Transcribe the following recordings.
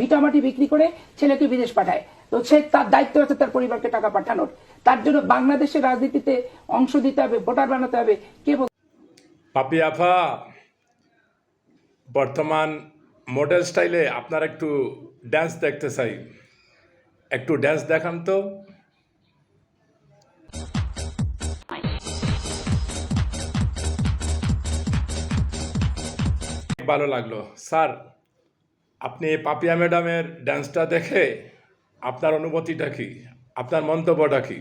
ভিটামাটি বিক্রি করে ছেলেকে বিদেশ পাঠায়। তো সে তার দায়িত্ব আছে তার পরিবারকে টাকা পাঠানোর। তার জন্য বাংলাদেশের রাজনীতিতে অংশ দিতে হবে, ভোটার বানাতে হবে। কে পাপি আফা, বর্তমান মডেল স্টাইলে আপনার একটু ড্যান্স দেখতে চাই। একটু ড্যান্স দেখান তো। ভালো লাগল। স্যার আপনি পাপিয়া ম্যাডামের ড্যান্সটা দেখে আপনার অনুভূতিটা কি? আপনার মন্তব্যটা কি?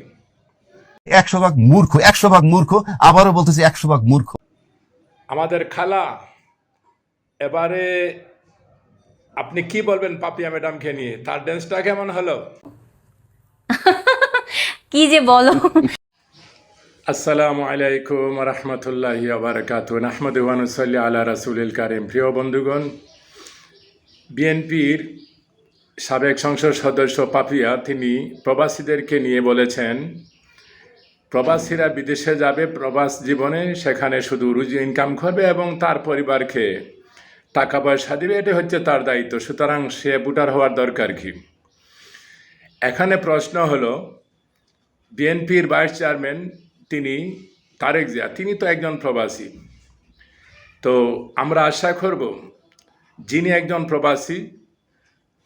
একশো ভাগ মূর্খ একশো ভাগ মূর্খ আবারও বলতেছি একশো ভাগ মূর্খ। আমাদের খালা এবারে আপনি কি বলবেন পাপিয়া ম্যাডামকে নিয়ে? তার ড্যান্সটা কেমন হলো? কি যে বলো। আসসালামু আলাইকুম রহমতুল্লাহি আবরকাত আহমদ ওয়ানুসল্লি আলা রাসুলিল কারিম। প্রিয় বন্ধুগণ বিএনপির সাবেক সংসদ সদস্য পাপিয়া, তিনি প্রবাসীদেরকে নিয়ে বলেছেন, প্রবাসীরা বিদেশে যাবে, প্রবাস জীবনে সেখানে শুধু রুজি ইনকাম করবে এবং তার পরিবারকে টাকা পয়সা দিবে এটা হচ্ছে তার দায়িত্ব। সুতরাং সে বুটার হওয়ার দরকার কি? এখানে প্রশ্ন হলো, বিএনপির ভাইস চেয়ারম্যান তিনি তারেক জিয়া, তিনি তো একজন প্রবাসী। তো আমরা আশা করব যিনি একজন প্রবাসী,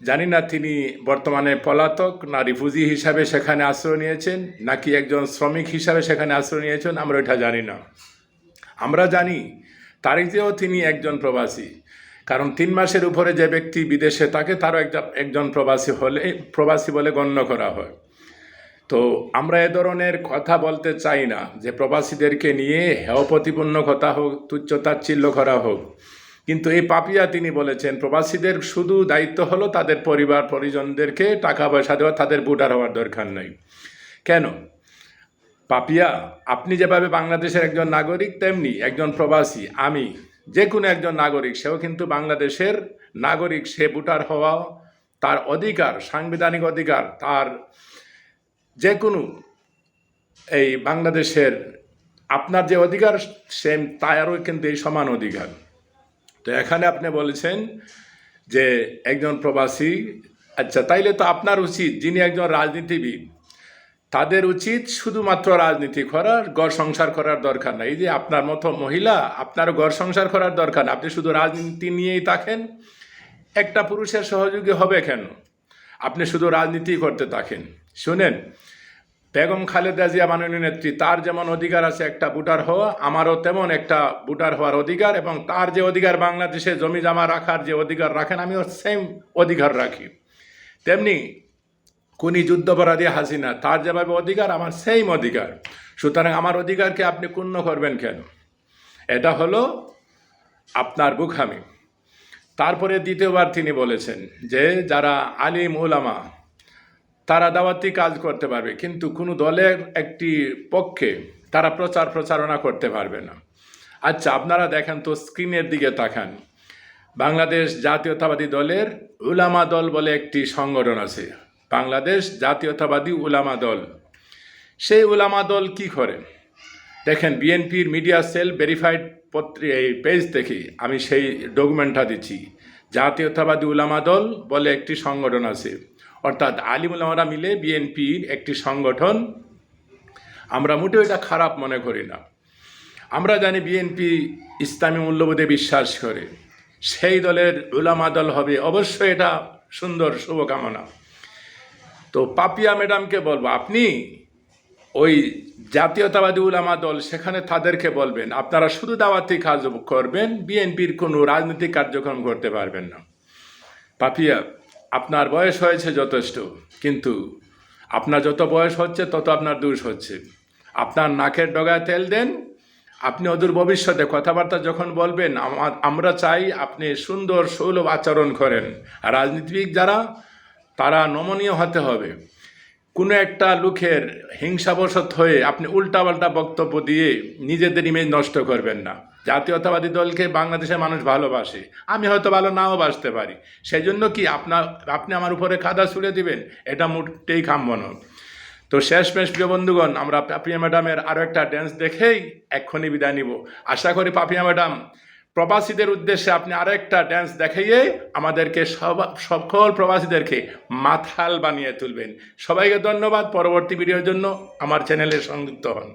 জানি না তিনি বর্তমানে পলাতক না রিফুজি হিসাবে সেখানে আশ্রয় নিয়েছেন, নাকি একজন শ্রমিক হিসাবে সেখানে আশ্রয় নিয়েছেন, আমরা ওইটা জানি না। আমরা জানি তারিখেও তিনি একজন প্রবাসী, কারণ তিন মাসের উপরে যে ব্যক্তি বিদেশে থাকে, তারও একজন প্রবাসী হলে প্রবাসী বলে গণ্য করা হয়। তো আমরা এ ধরনের কথা বলতে চাই না যে প্রবাসীদেরকে নিয়ে হেয় প্রতিপন্ন কথা হোক, তুচ্ছতাচ্ছিল্য করা হোক। কিন্তু এই পাপিয়া তিনি বলেছেন, প্রবাসীদের শুধু দায়িত্ব হলো তাদের পরিবার পরিজনদেরকে টাকা পয়সা দেওয়া, তাদের বুটার হওয়ার দরকার নেই। কেন? পাপিয়া, আপনি যেভাবে বাংলাদেশের একজন নাগরিক, তেমনি একজন প্রবাসী, আমি যে কোনো একজন নাগরিক, সেও কিন্তু বাংলাদেশের নাগরিক, সে ভোটার হওয়া তার অধিকার, সাংবিধানিক অধিকার, তার যে কোনো এই বাংলাদেশের আপনার যে অধিকার, সেম তারও কিন্তু এই সমান অধিকার। তো এখানে আপনি বলেছেন যে একজন প্রবাসী আচ্ছা তাইলে তো আপনার উচিত, যিনি একজন রাজনীতিবিদ, তাদের উচিত শুধুমাত্র রাজনীতি করার গড় সংসার করার দরকার নাই। এই যে আপনার মতো মহিলা, আপনার গড় সংসার করার দরকার আপনি শুধু রাজনীতি নিয়েই থাকেন, একটা পুরুষের সহযোগী হবে কেন? আপনি শুধু রাজনীতি করতে থাকেন। শুনেন বেগম খালেদা জিয়া মাননীয় নেত্রী, তার যেমন অধিকার আছে একটা ভোটার হওয়া, আমারও তেমন একটা ভোটার হওয়ার অধিকার এবং তার যে অধিকার বাংলাদেশে জমি জমা রাখার যে অধিকার রাখেন, আমিও সেম অধিকার রাখি। তেমনি কোনি যুদ্ধপরাধী হাসিনা, তার যেভাবে অধিকার, আমার সেম অধিকার। সুতরাং আমার অধিকারকে আপনি ক্ষুণ্ণ করবেন কেন? এটা হলো আপনার বুখামি তারপরে দ্বিতীয়বার তিনি বলেছেন যে, যারা আলিম উলামা তারা দাওয়াতি কাজ করতে পারবে, কিন্তু কোনো দলের একটি পক্ষে তারা প্রচার প্রচারণা করতে পারবে না। আচ্ছা আপনারা দেখেন তো স্ক্রিনের দিকে তাকান। বাংলাদেশ জাতীয়তাবাদী দলের উলামা দল বলে একটি সংগঠন আছে। বাংলাদেশ জাতীয়তাবাদী উলামা দল। সেই উলামা দল কি করে? দেখেন, বিএনপির মিডিয়া সেল ভেরিফাইড পত্রি এই পেজ থেকে আমি সেই ডকুমেন্টটা দিচ্ছি। জাতীয়তাবাদী উলামা দল বলে একটি সংগঠন আছে। অর্থাৎ আলিম উলামারা মিলে বিএনপির একটি সংগঠন। আমরা মোটেও এটা খারাপ মনে করি না। আমরা জানি বিএনপি ইসলামী মূল্যবোধে বিশ্বাস করে। সেই দলের উলামা দল হবে। অবশ্যই এটা সুন্দর শুভকামনা। তো পাপিয়া ম্যাডামকে বলব, আপনি ওই জাতীয়তাবাদী উলামা দল সেখানে তাদেরকে বলবেন, আপনারা শুধু দাওয়াতি কাজ করবেন, বিএনপির কোনো রাজনৈতিক কার্যক্রম করতে পারবেন না। পাপিয়া, আপনার বয়স হয়েছে যথেষ্ট, কিন্তু আপনার যত বয়স হচ্ছে, তত আপনার দোষ হচ্ছে। আপনার নাকের ডগায় তেল দেন, আপনি অদূর ভবিষ্যতে কথাবার্তা যখন বলবেন আমা- আমরা চাই আপনি সুন্দর, সৌলভ আচরণ করেন। রাজনীতিবিদ যারা, তারা নমনীয় হতে হবে। কোনো একটা লোকের হিংসাবশত হয়ে আপনি উল্টাপাল্টা বক্তব্য দিয়ে নিজেদের ইমেজ নষ্ট করবেন না। জাতীয়তাবাদী দলকে বাংলাদেশের মানুষ ভালোবাসে। আমি হয়তো ভালো নাও বাসতে পারি। সেই জন্য কি আপনার আপনি আমার উপরে কাদা ছুড়ে দিবেন? এটা মোটেই কাম্য নয়। তো শেষমেশ প্রিয় বন্ধুগণ, আমরা পাপিয়া ম্যাডামের আরও একটা ড্যান্স দেখেই এক্ষুনি বিদায় নিব। আশা করি পাপিয়া ম্যাডাম প্রবাসীদের উদ্দেশ্যে আপনি আরেকটা ড্যান্স দেখাইয়ে আমাদেরকে সব, সকল প্রবাসীদেরকে মাথাল বানিয়ে তুলবেন। সবাইকে ধন্যবাদ। পরবর্তী ভিডিওর জন্য আমার চ্যানেলে সংযুক্ত হন।